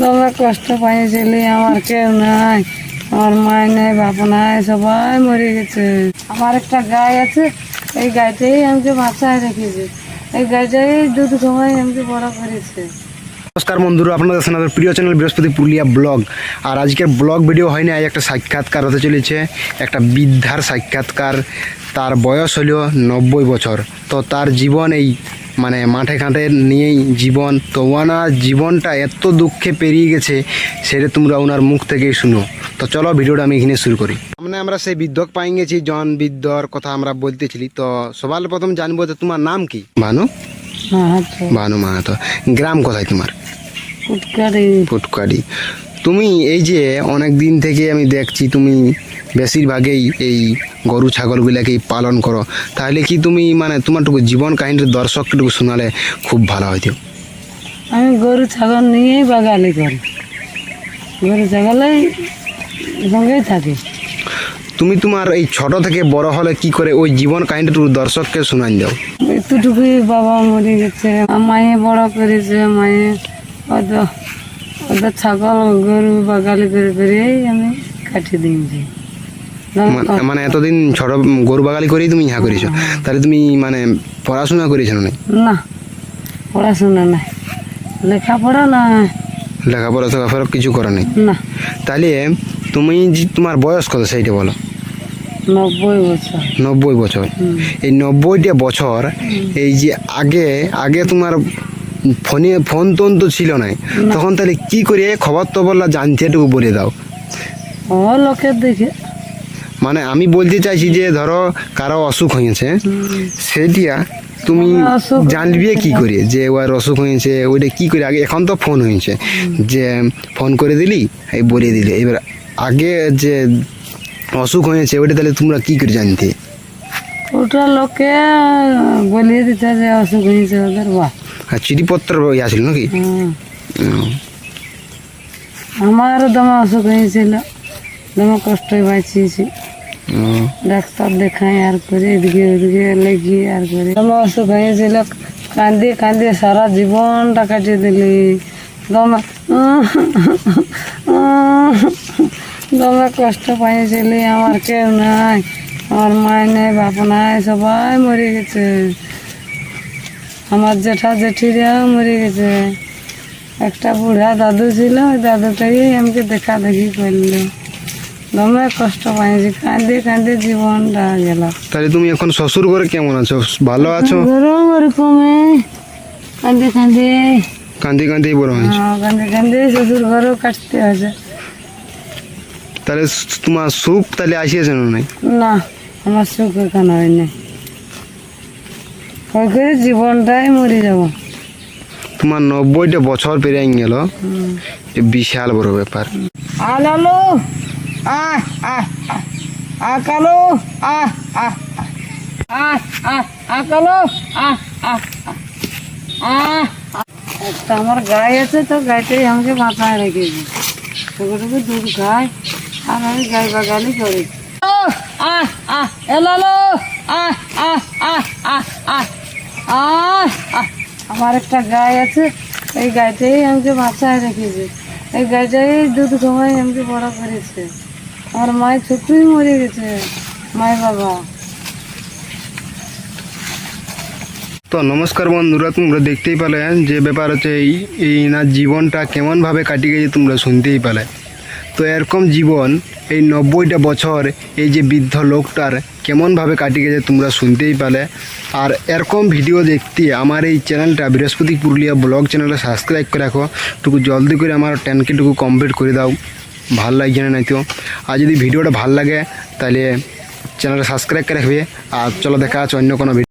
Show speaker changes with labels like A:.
A: দমে কষ্ট পাই পাইছিলি, আমার কেউ নাই, আমার মায় নাই, বাপ নাই, সবাই মরে গেছে। আমার একটা গাই আছে, এই গাইটাই আমাকে বাচ্চায় রেখেছি। এই গাইটাই দুধ সময় আমাকে বড় করেছে।
B: নমস্কার বন্ধুরা, আপনাদের শোনাদের প্রিয় চ্যানেল বৃহস্পতি পুরুলিয়া ব্লগ। আর আজকের ব্লগ ভিডিও হয়নি, আজ একটা সাক্ষাৎকার হতে চলেছে। একটা বৃদ্ধার সাক্ষাৎকার, তার বয়স হলো নব্বই বছর। তো তার জীবন এই মানে মাঠে ঘাটে নিয়েই জীবন। তো ওনার জীবনটা এত দুঃখে পেরিয়ে গেছে, সেটা তোমরা ওনার মুখ থেকেই শুনো। তো চলো ভিডিওটা আমি এখানে শুরু করি। মানে আমরা সেই বৃদ্ধক পাই গেছি জন বৃদ্ধর কথা আমরা বলতেছিলি। তো সবার প্রথম জানব যে তোমার নাম কি? ভানু। ভানু মাহাতো। গ্রাম কোথায় তোমার?
A: ফুটকারি।
B: তুমি এই যে অনেক দিন থেকে আমি দেখছি তুমি বেশিরভাগেই এই গরু ছাগলগুলোকেই পালন করো। তাহলে কি তুমি মানে তোমারটুকু জীবন কাহিনীর দর্শকটুকু শোনালে খুব ভালো হইতো?
A: আমি গরু ছাগল নিয়েই বাগালি করি। গরু ছাগলেই সঙ্গেই থাকি।
B: তুমি তোমার এই ছোট থেকে বড় হলে কি করে ওই জীবন কাহিনীটুকু দর্শককে শোনান দাও?
A: এতটুকুই বাবা মরে গেছে। মায়ে বড় করেছে মায়ে ওদের ওদের ছাগল গরু বাগালি করে করেই আমি কাটিয়ে দিয়েছি।
B: মানে এতদিন ছোট গরু বাগালি করেই তুমি ইহা করেছ। তাহলে তুমি মানে পড়াশোনা করেছ না
A: না পড়াশোনা নাই। লেখাপড়া না।
B: লেখাপড়া ফেরত কিছু করো নাই?
A: না।
B: তাহলে তুমি তোমার বয়স কত সেইটা বলো।
A: নব্বই বছর।
B: এই নব্বইটা বছর এই যে আগে আগে তোমার ফোনে ফোন টোন তো ছিল না। তখন তাহলে কি করে খবর টবরলা জানছে একটু বলে দাও।
A: লোকের দেখে
B: মানে আমি বলতে চাইছি যে ধরো কারও অসুখ হয়েছে সেটা তুমি জানবে কি করে যে ওর অসুখ হয়েছে ওইটা কি করে আগে এখন তো ফোন হয়েছে। যে ফোন করে দিলি এই বলে দিলি। এবার আগে যে অসুখ হয়েছে ওইটা তাহলে তোমরা কি করে জানতে?
A: ওটা লোকে বলিয়ে দিতে যে অসুখ হয়েছে ওদের
B: আর চিঠিপত্র ছিল নাকি।
A: আমারও দমে অসুখ হয়েছিল দমে কষ্ট বাঁচিয়েছি। ডাক্তার দেখাই আর করে এদিকে ওদিকে লেগে আর করে। দমে অসুখ হয়েছিল কান্দিয়ে কান্দিয়ে সারা জীবনটা কাটিয়ে দিলি। দমে দমে কষ্ট পাইছিলি আমার কেউ নাই আমার মায় নেই বাপ নাই সবাই মরে গেছে। আমার জেঠা জেঠিরাও মরে গেছে। একটা বুড়া দাদু ছিল ওই দাদুটাই আমাকে দেখা দেখি করল। দমে কষ্ট পাইছি কাঁদে কাঁদে জীবনটা গেল।
B: তাহলে তুমি এখন শ্বশুর ঘরে কেমন আছো? ভালো আছো?
A: গরম ওরকমে কাঁদে কাঁদে।
B: কাঁদে কান্দি বড় হয়েছে।
A: হ্যাঁ, কাঁদে কাঁদে শ্বশুর ঘরেও কাটতে হয়েছে।
B: তাহলে তোমার সুখ তাহলে আসিয়েছে না
A: না আমার সুখ এখানে হয় না জীবনটাই মরে যাব।
B: তোমার নব্বইটা বছর পেরিয়ে গেল। বিশাল বড় ব্যাপার।
A: আলালো আহ আহ আকালো আহ আহ আহ আহ আকালো আহ আহ আহ আমার গাই আছে তো গাইটাই আমাকে মাথায় রেখেছি টুকু দুধ খায়। আমি গাই বাগানি করি। আহ আহ এলালো। আহ আহ আহ আহ আহ আহ আহ। আমার একটা গাই আছে এই গাইটাই আমাকে বাঁচায় রেখেছে। এই গাইটাই দুধ সময় আমাকে বড় করেছে। আমার মায়ের ছোট্টই মরে গেছে মায় বাবা।
B: তো নমস্কার বন্ধুরা তোমরা দেখতেই পেলে যে ব্যাপার হচ্ছে এই এই না জীবনটা কেমনভাবে কাটিয়ে গেছে তোমরা শুনতেই পেলে। তো এরকম জীবন, এই নব্বইটা বছর এই যে বৃদ্ধ লোকটার কেমনভাবে কাটিয়ে গেছে তোমরা শুনতেই পেলে। আর এরকম ভিডিও দেখতে আমার এই চ্যানেলটা বৃহস্পতি পুরুলিয়া ব্লগ চ্যানেলটা সাবস্ক্রাইব করে রাখো। টুকু জলদি করে আমার ট্যানকেটুকু কমপ্লিট করে দাও। ভালো লাগছে না তো আর যদি ভিডিওটা ভালো লাগে, তাহলে চ্যানেলটা সাবস্ক্রাইব করে রাখবে। আর চলো দেখা আছে অন্য কোনো